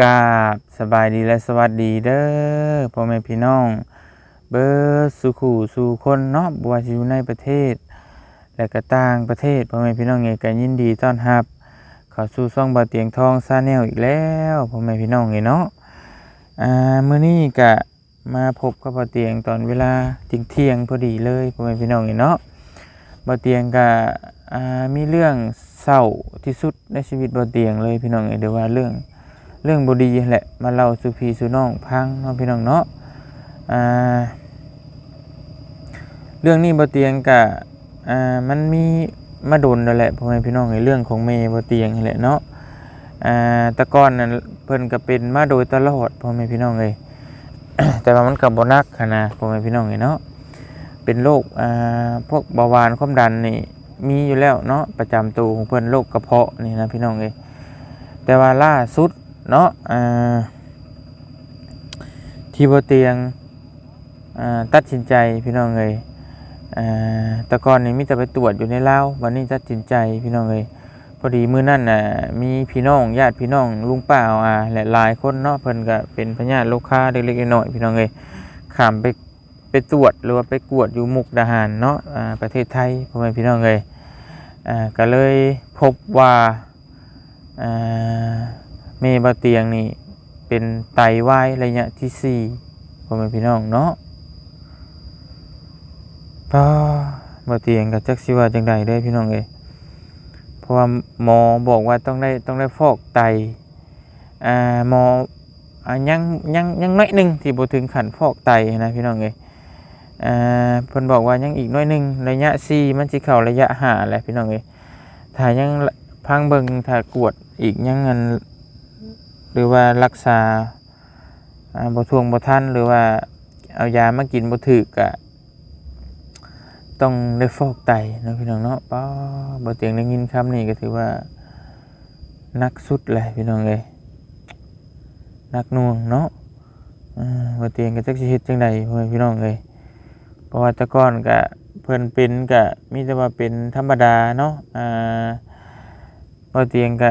กราบสบายดีและสวัสดีเด้อพ่อแม่พี่น้อง เบิร์สุขูสู่คนเนาะบัวาสิอยู่ในประเทศ และก็ต่างประเทศพ่อแม่พี่น้องเองก็ยินดีต้อนรับเข้าสู่ช่องบาเตียงทองซาแนลอีกแล้วพ่อแม่พี่น้องเองเนาะอ่ามื้อนี้ก็มาพบกับบาเตียงตอนเวลาเที่ยงพอดีเลยพ่อแม่พี่น้องเองเนาะบาเตียงก็อ่ามีเรื่องเศร้าที่สุดในชีวิตบาเตียงเลยพี่น้องเองเดี๋ยวว่าเรื่อง เรื่องบดีแหละมาเล่าสู่พี่สู่น้องพังเนาะพี่น้องเนาะอ่าเรื่องนี้บ่เตียงกะอ่ามันมีมาโดนแล้วแหละพ่อแม่พี่น้องในเรื่องของเมย์บ่เตียงแหละเนาะอ่าตะก่อนนั้นเพิ่นก็เป็นมาโดยตลอดพ่อแม่พี่น้องเลยแต่ว่ามันก็บ่นักขนาดพ่อแม่พี่น้องเลยเนาะเป็นโรคอ่าพวกเบาหวานความดันนี่มีอยู่แล้วเนาะประจำตัวของเพิ่นโรคกระเพาะนี่นะพี่น้องเอ้ยแต่ว่าล่าสุด เนาะที่บเตียงตัดสินใจพี่น้องเลยแต่ก่อนนี่มิจะไปตรวจอยู่ในเล้าวันนี้ตัดสินใจพี่น้องเลยพอดีมื้อนั่นน่ะมีพี่น้องญาติพี่น้องลุงป้าอ่าและหลายคนเนาะเพิ่นก็เป็นพญาติลูกค้าเล็กๆน้อยๆพี่น้องเลยข้ามไปไปตรวจหรือว่าไปกวดอยู่มุกดาหารเนาะอ่าประเทศไทยพ่อแม่พี่น้องเลยอ่าก็เลยพบว่าอ่า เมบาเตียงนี่เป็นไตวายระยะที่สี่พ่อแม่พี่น้องเนาะป้าบาเตียงกับจักสิว่าจังใดเด้พี่น้องเอ้ยเพราะว่าหมอบอกว่าต้องได้ต้องได้ฟอกไตอ่าหมออ่ายังยังยังน้อยหนึ่งที่บ่ถึงขั้นฟอกไตนะพี่น้องเอ้ยอ่าเพิ่นบอกว่ายังอีกน้อยหนึ่งระยะสี่มันสิเข้าระยะห้าแหละพี่น้องเอ้ยถ้ายังพังเบิงถ้ากวดอีกยังเงิน หรือว่ารักษาบ่ทวงบ่ทันหรือว่าเอายามากินบ่ถึกกะต้องได้ฟอกไตนะพี่น้องเนาะป้าบ่เตียงได้ยินคำนี้ก็ถือว่านักสุดเลยพี่น้องเอ้ยนักน่วงเนาะอ่าบ่เตียงก็จักสิเฮ็ดจังไดพ่อพี่น้องเอ้ยเพราะว่าต่ก่อนก็เพิ่นเป็นก็มีแต่ว่าเป็นธรรมดาเนาะอ่าบ่เตียงก็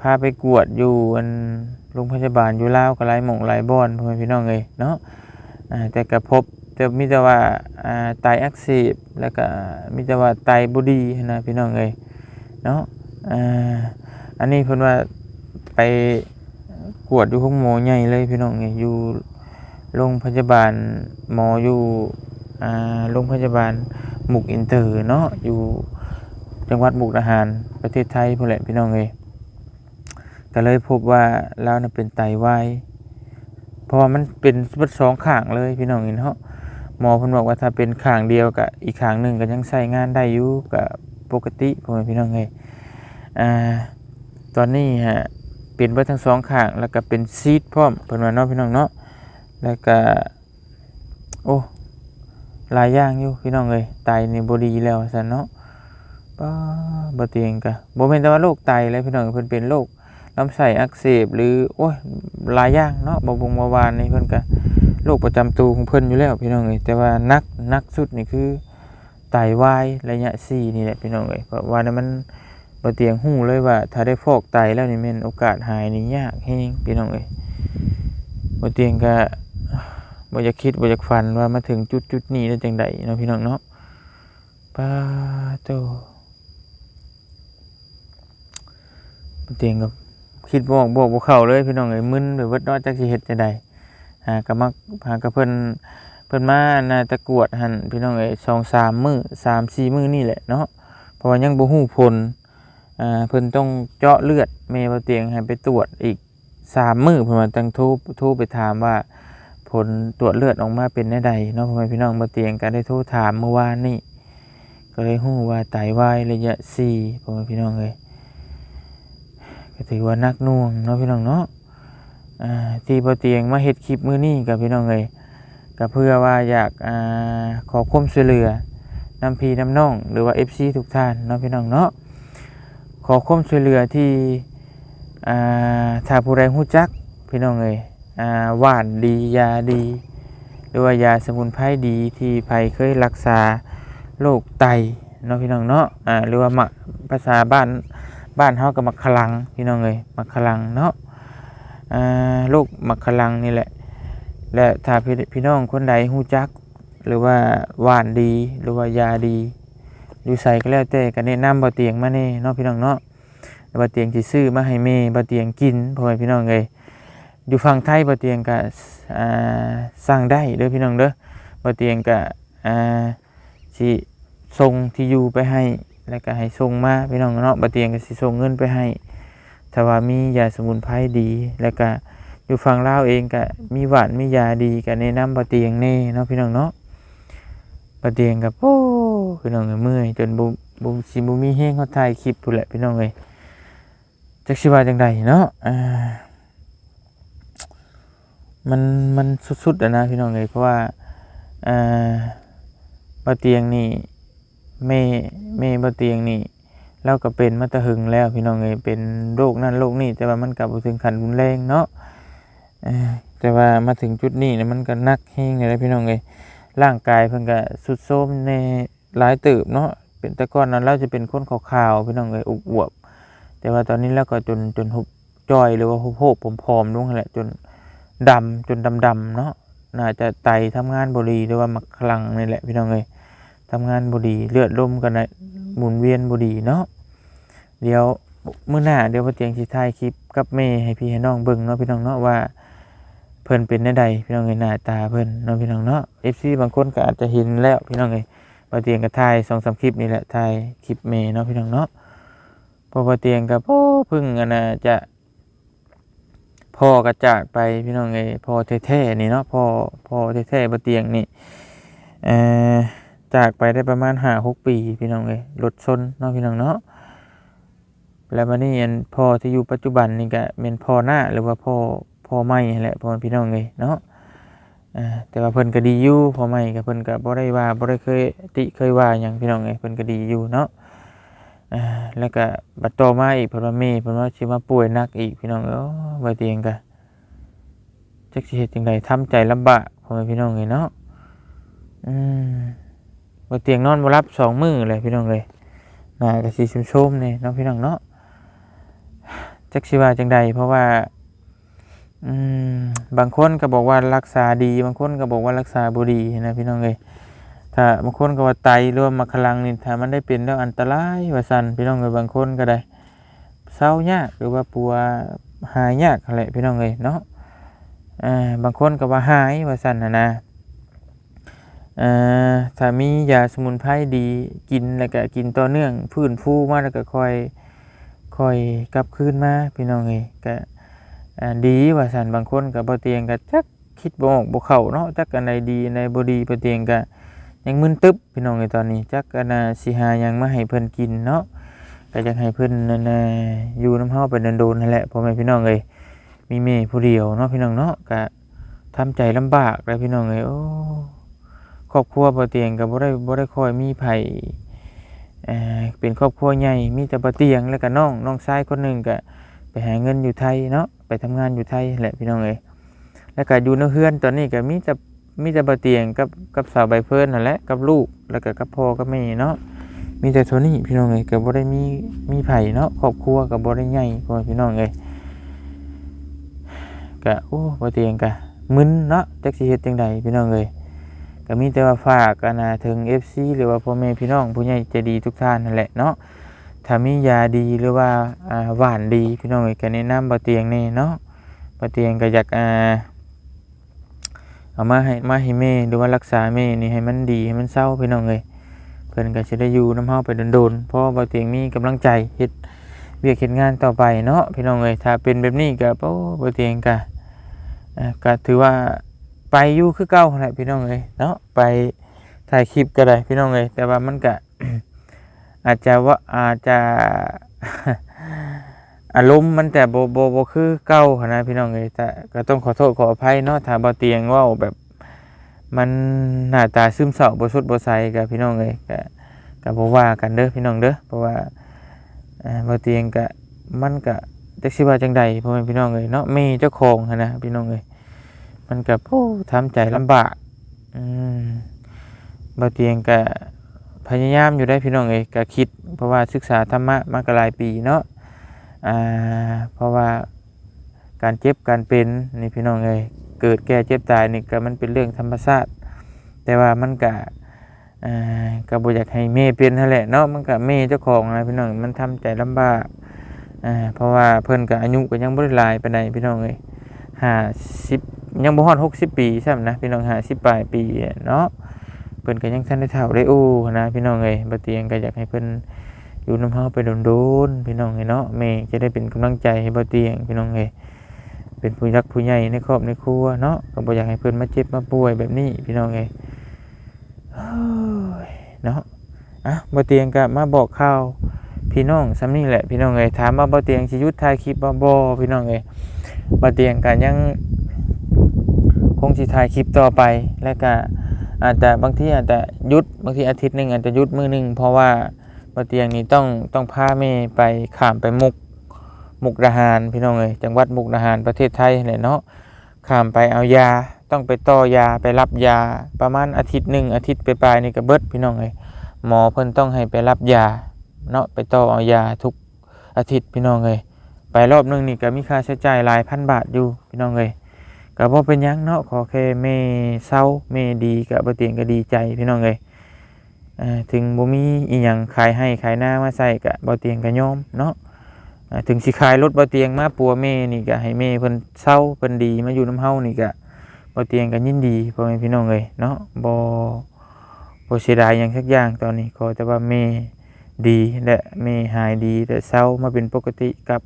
พาไปกวดอยู่อันโรงพยาบาลอยู่ลาวก็หลายหม่องหลายบ่อนพ่อแม่พี่น้องเอ้ยเนาะอ่าแต่ก็พบแต่มีแต่ว่าอ่าไตอักเสบแล้วก็มีแต่ว่าไตบ่ดีนนะพี่น้องเอ้ยเนาะอ่าอันนี้เพิ่นว่าไปกวดอยู่ห้องหมอใหญ่เลยพี่น้องเอ้ยอยู่โรงพยาบาลหมออยู่อ่าโรงพยาบาลมุกอินเตอร์เนาะอยู่จังหวัดมุกดาหารประเทศไทยพุ่นแหละพี่น้องเอ้ย ก็เลยพบว่าเรานะเป็นไตวายเพราะว่ามันเป็นบิดสองข้างเลยพี่น้องเห็นเนาะหมอเพิ่นบอกว่าถ้าเป็นข้างเดียวกับอีกข้างหนึ่งก็ยังใช้งานได้อยู่กับปกติพ่อแม่พี่น้องเอ้ยอ่าตอนนี้ฮะเป็นเบิดทั้งสองข้างแล้วก็เป็นซีดพร้อมเพิ่นว่าเนาะพี่น้องเนาะแล้วก็โอ้หลายอย่างอยู่พี่น้องเอ้ยไตนี่บ่ดีแล้วซั่นเนาะป้าบ่เตียงกะบ่แม่นแต่ว่าโรคไตเลยพี่น้องเพิ่นเป็นโรค ลำไส้อักเสบหรือโอ้ยหลายอย่างเนาะบาบงบาวานนี่เพิ่นก็โรคประจำตัวของเพิ่นอยู่แล้วพี่น้องเอ้ยแต่ว่านักนักสุดนี่คือไตวายระยะสี่นี่แหละพี่น้องเอ้ยเพราะว่านั้นมันบ่เตียงหู้เลยว่า ถ้าได้ฟอกไตแล้วนี่แม่นโอกาสหายนี่ยากแฮงพี่น้องเอ้ยบ่เตียงก็บ่อยากคิดบ่อยากฝันว่ามาถึงจุดจุดนี้ได้จังไดเนาะพี่น้องเนาะปาโตบ่เตียงก็ คิดบอกบอกบ่เข้าเลยพี่น้องเอ้ยมึนไปเบิดเนาะจักสิเฮ็ดจังไดหาก็มักหาก็เพิ่นเพิ่นมาน่าตะกวดหั่นพี่น้องเอ้ย2-3มื้อ3-4มื้อนี่แหละเนาะเพราะว่ายังบ่ฮู้ผลอ่าเพิ่นต้องเจาะเลือดแม่บ่เตียงให้ไปตรวจอีก3มื้อเพิ่นว่าจังโทรโทรไปถามว่าผลตรวจเลือดออกมาเป็นแนวใดเนาะพ่อแม่พี่น้องบ่เตียงก็ได้โทรถามเมื่อวานนี้ก็เลยฮู้ว่าไตวายระยะ4พ่อแม่พี่น้องเอ้ย ก็ถือว่านักน่วงเนาะพี่น้องเนาะที่บ่เตียงมาเฮ็ดคลิปมื้อนี้กับพี่น้องเอ้ยก็เพื่อว่าอยากอขอความช่วยเหลือนำพีนำน้อง หรือว่า FC ทุกท่านเนาะพี่น้องเนาะขอความช่วยเหลือที่อ่าถ้าผู้ใดฮู้จักพี่น้องเอ้ยหวานดียาดี หรือว่ายาสมุนไพรดีที่ไผเคยรักษาโรคไตเนาะพี่น้องเนาะหรือว่ามักภาษาบ้าน บ้านเฮาก็มักขลังพี่น้องเอ้ยมักขลังเนาะอ่าโรคมักขลังนี่แหละ และถ้าพี่พี่น้องคนใดฮู้จัก หรือว่าหวานดีหรือว่ายาดีอยู่ใส่ก็แล้วแต่ก็แนะนำบ่เตียงมาแน่เนาะพี่น้องเนาะบ่เตียงสิซื้อมาให้แม่บ่เตียงกินพ่อแม่พี่น้องเอ้ยอยู่ฝั่งไทยบ่เตียงก็อ่างได้เด้อพี่น้องเด้อบ่เตียงก็อ่าสิส่งที่อยู่ไปให้ แล้วก็ให้ส่งมาพี่น้องเนาะบ่เตียงก็สิส่งเงินไปให้ถ้าว่ามียาสมุนไพรดี แล้วก็อยู่ฝั่งลาวเองก็มีหวานมียาดีก็แนะนำบ่เตียงแน่เนาะพี่น้องเนาะบ่เตียงก็โอ้พี่น้องเมื่อยจนบ่บ่สิบ่มีแฮงเฮาถ่ายคลิปพุ่นแหละพี่น้องเอ้ยจักสิว่าจังไดเนาะอ่ามันมันสุดๆอะนะพี่น้องเอ้ยเพราะว่าอ่าบ่เตียงนี่ แม่แม่บ่เตียงนี่เราก็เป็นมาตะหึงแล้วพี่น้องเอ้ยเป็นโรคนั่นโรคนี้แต่ว่ามันกลับบ่ถึงขั้นรุนแรงเนาะแต่ว่ามาถึงจุดนี้เนี่ยมันก็นักแฮงเลยพี่น้องเอ้ยร่างกายเพิ่นก็สุดโทมในหลายตึบเนาะเป็นแต่ก่อนนั้นเราจะเป็นคนขาวๆพี่น้องเอ้ยอวบแต่ว่าตอนนี้เราก็จนจนหุบจอยหรือว่าหุบโหบผอมๆลงนั่แหละจนดำจนดำๆเนาะน่าจะไตทำงานบ่ดีหรือว่ามักคลังนี่แหละพี่น้องเอ้ย ทำงานบ่ดีเลือดลมก็น่ะหมุนเวียนบ่ดีเนาะเดี๋ยวเมื้อหน้าเดี๋ยวพ่อเตียงสิถ่ายคลิปกับแม่ให้พี่ให้น้องเบิ่งเนาะพี่น้องเนาะว่าเพิ่นเป็นแนวใดพี่น้องเอ้ยหน้าตาเพิ่นเนาะพี่น้องเนาะ FC บางคนก็อาจจะเห็นแล้วพี่น้องเอ้ยพ่อเตียงก็ถ่าย2-3คลิปนี่แหละถ่ายคลิปแม่เนาะพี่น้องเนาะพอพ่อเตียงก็โอ้เพิ่งอันน่ะจะพ่อก็จากไปพี่น้องเอ้ยพ่อแท้ๆนี่เนาะพ่อพ่อแท้ๆพ่อเตียงนี่เอ่อ จากไปได้ประมาณ5-6ปีพี่น้องเอ้ยรถชนเนาะพี่น้องเนาะแล้วมานี่อันพ่อที่อยู่ปัจจุบันนี่ก็เป็นพ่อหน้าหรือว่าพ่อพ่อใหม่แหละพ่อพี่น้องเลยเนาะอ่าแต่ว่าเพิ่นก็ดีอยู่พ่อใหม่ก็เพิ่นก็บ่ได้ว่าบ่ได้เคยติเคยว่าหยังพี่น้องเอ้ยเพิ่นก็ดีอยู่เนาะอ่าแล้วก็บัดต่อมาอีกเพิ่นว่าแม่เพิ่นว่าสิมาป่วยหนักอีกพี่น้องเอ้บ่เตียงก็จักสิเฮ็ดจังไดทำใจลำบากพ่อแม่พี่น้องเอ้ยเนาะอืม บ่เตียงนอนบ่หลับสองมือเลยพี่น้องเอ้ยน่าก็สิชมๆนี่เนาะพี่น้องเนาะจักสิว่าจังใดเพราะว่าอืมบางคนก็บอกว่ารักษาดี บางคนก็บอกว่ารักษาบ่ดีนะพี่น้องเอ้ยถ้าบางคนก็ว่าไตหรือว่ามักขลังนี่ถ้ามันได้เป็นแล้วอันตรายว่าซั่นพี่น้องเอ้ยบางคนก็ได้เศร้ายากหรือว่าปัวหายยากนั่นแหละพี่น้องเอ้ยเนาะอ่าบางคนก็ว่าหายว่าซั่นนะนะ อ่อถ้ามียาสมุนไพรดีกินแล้วก็กินต่อเนื่องฟื้นฟูมาแล้วก็ค่อยค่อยกลับคืนมาพี่น้องเอ้ยก็ดีว่าสันบางคนก็บ่เตียงก็จักคิดบ่ออกบ่เข้าเนาะจักอันใดดีอันใดบ่ดีบ่เตียงก็ยังมึนตึ๊บพี่น้องเอ้ยตอนนี้จักอันน่ะสิหาหยังมาให้เพิ่นกินเนาะก็อยากให้เพิ่นนั่นน่ะอยู่นำเฮาไปโดนๆนั่นแหละพ่อแม่พี่น้องเอ้ยมีแม่ผู้เดียวเนาะพี่น้องเนาะก็ทำใจลำบากเลยพี่น้องเอ้ยโอ้ ครอบครัวบ่เตียงก็บ่ได้บ่ได้ค่อยมีไผเอ่อเป็นครอบครัวใหญ่มีแต่บ่เตียงแล้วก็น้องน้องชายคนหนึ่งก็ไปหาเงินอยู่ไทยเนาะไปทำงานอยู่ไทยแหละพี่น้องเอ้ยแล้วก็อยู่ในเฮือนตอนนี้ก็มีแต่มีแต่บ่เตียงกับกับสาวใบเฟิร์นนั่นแหละกับลูกแล้วก็กับพ่อกับแม่เนาะมีแต่เท่านี้พี่น้องเอ้ยก็บ่ได้มีมีไผเนาะครอบครัวก็บ่ได้ใหญ่พ่อพี่น้องเอ้ยก็โอ้บ่เตียงก็มึนเนาะจักสิเฮ็ดจังใดพี่น้องเอ้ย ก็มีแต่ว่าฝากกันนะถึง FC หรือว่าพ่อแม่พี่น้องผู้ใหญ่ใจดีทุกท่านนั่นแหละเนาะถ้ามียาดีหรือว่าหวานดีพี่น้องเอ้ยก็แนะนำบ่เตียงนี่เนาะบ่เตียงก็อยากเอามาให้มาให้แม่หรือว่ารักษาแม่นี่ให้มันดีให้มันเศร้าพี่น้องเอ้ยเพิ่นก็สิได้อยู่น้ำเฮาไปโดนๆเพราะว่าบ่เตียงมีกำลังใจเฮ็ดเวียกเฮ็ดงานต่อไปเนาะพี่น้องเอ้ยถ้าเป็นแบบนี้ก็โอ้บ่เตียงก็ก็ถือว่า ไปอยู่คือเก่าแหละพี่น้องเอ้ยเนาะไปถ่ายคลิปก็ได้พี่น้องเอ้ยแต่ว่ามันก็อาจจะว่าอาจจะอารมณ์มันแต่โบโบโบคือเก่านะพี่น้องเอ้ยแต่ก็ต้องขอโทษขออภัยเนาะถ้าบ่เตียงว่าแบบมันหน้าตาซึมเศร้าบ่สดบ่ใสกับพี่น้องเอ้ยก็ก็บ่ว่ากันเด้อพี่น้องเด้อเพราะว่าอ่าบ่เตียงก็มันก็จักสิว่าจังใดพ่อแม่พี่น้องเอ้ยเนาะม่เจ้าของนะพี่น้องเอ้ย มันกับโอ้ทำใจลำบากอืมบาเตียงก็พยายามอยู่ได้พี่น้องเอยก็คิด เพราะว่าศึกษาธรรมะมากหลายปีเนาะอ่าเพราะว่าการเจ็บการเป็นนี่พี่น้องเอยเกิดแก่เจ็บตายนี่ก็มันเป็นเรื่องธรรมชาติแต่ว่ามันก็อ่าก็บ่อยากให้แม่เป็นนั่นแหละเนาะมันก็แม่เจ้าของนะพี่น้องมันทำใจลำบากอ่าเพราะว่าเพิ่นก็อายุก็ยังบ่ได้หลายปานใดพี่น้องเอ้ย50 ยังบ่ฮอด60ปีซ้ำนะพี่น้อง50ปลายปีเนาะเพิ่นก็ยังทันได้เฒ่าได้โอ้นะพี่น้องเอ้ยบ่เตียงก็อยากให้เพิ่นอยู่น้ำเฮาไปโดนๆพี่น้องเอ้ยเนาะแม่จะได้เป็นกำลังใจให้บ่เตียงพี่น้องเอ้ยเป็นผู้ยักผู้ใหญ่ในครอบในครัวเนาะก็บ่อยากให้เพิ่นมาเจ็บมาป่วยแบบนี้พี่น้องเอ้ยเนาะอะบ่เตียงก็มาบอกข่าวพี่น้องซ้ำนี่แหละพี่น้องเอ้ยถามว่าบ่เตียงสิหยุดถ่ายคลิปบ่บ่พี่น้องเอ้ยบ่เตียงก็ยัง คงสิถ่ายคลิปต่อไป แล้วก็อาจจะบางทีอาจจะหยุดบางทีอาทิตย์หนึ่งอาจจะหยุดมือหนึ่งเพราะว่าบ่เตียงนี่ต้องต้องพาแม่ไปข้ามไปมุกมุกดาหารพี่น้องเอ้ยจังหวัดมุกดาหารประเทศไทยนี่แหละเนาะข้ามไปเอายาต้องไปต่อยาไปรับยาประมาณอาทิตย์หนึ่งอาทิตย์ไปปลายๆนี่ก็เบิดพี่น้องเอ้ยหมอเพิ่นต้องให้ไปรับยาเนาะไปต่อเอายาทุกอาทิตย์พี่น้องเอ้ยไปรอบหนึงนี่ก็มีค่าใช้จ่ายหลายพันบาทอยู่พี่น้องเอ้ย ก็บ่เป็นยังเนาะขอแค่แม่เศร้าแม่ดีก็บ่เตียงก็ดีใจพี่น้องเอ้ยถึงบ่มีอีหยังขายให้ขายหน้ามาใส่กะบ่เตียงก็ยอมเนาะถึงสิขายรถบ่เตียงมาปัวแม่นี่ก็ให้แม่เพิ่นเศร้าเพิ่นดีมาอยู่น้ำเฮานี่ก็บ่เตียงก็ยินดีพ่อแม่พี่น้องเอ้ยเนาะบ่บ่เสียดายหยังสักอย่างตอนนี้ขอแต่ว่าแม่ดีและแม่หายดีและเศร้ามาเป็นปกติกับ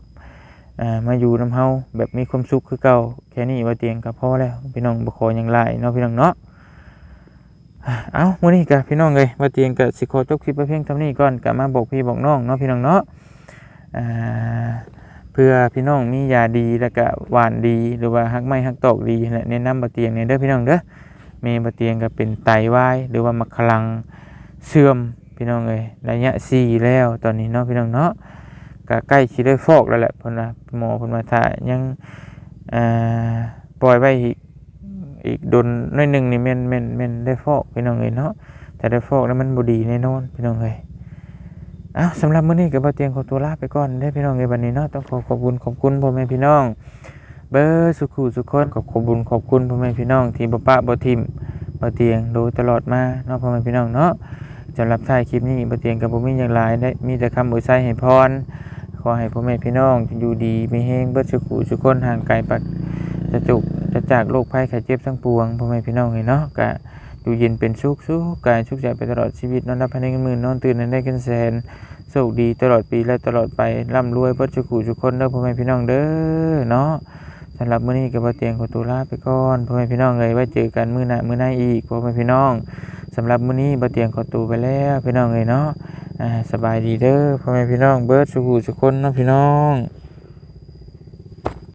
อ่ามาอยู่น้ำเฮาแบบมีความสุขคือเก่าแค่นี้บ่เตียงก็พอแล้วพี่น้องบ่ขอหยังหลายเนาะพี่น้องเนาะเอามื้อนี้ก็พี่น้องเอ้ยมาเตียงก็สิขอจบคลิปไปเพียงเท่านี้ก่อนก็มาบอกพี่บอกน้องเนาะพี่น้องเนาะอ่าเพื่อพี่น้องมียาดีแล้วก็หวานดีหรือว่าฮักไม้ฮักตอกดีแหละแนะนำบ่เตียงเนี่ยเด้อพี่น้องเด้อแม่บ่เตียงก็เป็นไตวายหรือว่ามักขลังเสื่อมพี่น้องเอ้ยระยะ4แล้วตอนนี้เนาะพี่น้องเนาะ ก็ใกล้สิได้ฟอกแล้วแหละเพิ่นว่าหมอเพิ่นว่าถ้ายังอ่าปล่อยไว้อีกอีกโดนน้อยหนึ่งนี่แม่นแม่นแม่นได้ฟอกพี่น้องเอ้ยเนาะแต่ได้ฟอกแล้วมันบ่ดีแน่นอนพี่น้องเอ้ยอ้าวสำหรับมื้อนี้ก็บ่เตียงขอตัวลาไปก่อนเด้พี่น้องเอ้ยบัดนี้เนาะต้องขอขอบคุณขอบคุณพ่อแม่พี่น้อง เบอร์สุขุสุขคนขอบขอบคุญขอบคุณพ่อแม่พี่น้อง ที่บ่ปะบ่ทิมบ่เตียงโดยตลอดมาเนาะพ่อแม่พี่น้องเนาะสำหรับท้ายคลิปนี้บ่เตียงก็บ่มีอย่างหลายได้มีแต่คำอวยไสให้พร ขอให้พ่อแม่พี่น้องอยู่ดีมีแฮงเบิดสุขุสุขคนห่างไกลปัดจะจุกจะจากโรคภัยไข้เจ็บทั้งปวงพ่อแม่พี่น้องเลยเนาะก็อยู่เย็นเป็นสุขสุขกายสุขใจไปตลอดชีวิตนอนรับภายในเงินหมื่นนอนตื่นในได้เงินแสนโชคดีตลอดปีและตลอดไปร่ำรวยเบิดจุกูจุกคนเด้อพ่อแม่พี่น้องเด้อเนาะสำหรับมื้อนี้ก็บ่เตียงขอตัวลาไปก่อนพ่อแม่พี่น้องเลยไว้เจอกันมื้อหน้ามื้อหน้าอีกพ่อแม่พี่น้องสำหรับมื้อนี้บ่เตียงขอตัวไปแล้วพี่น้องเลยเนาะ สบายดีเด้อพ่อแม่พี่น้องเบิร์ดสุขุสุคนนะพี่น้อง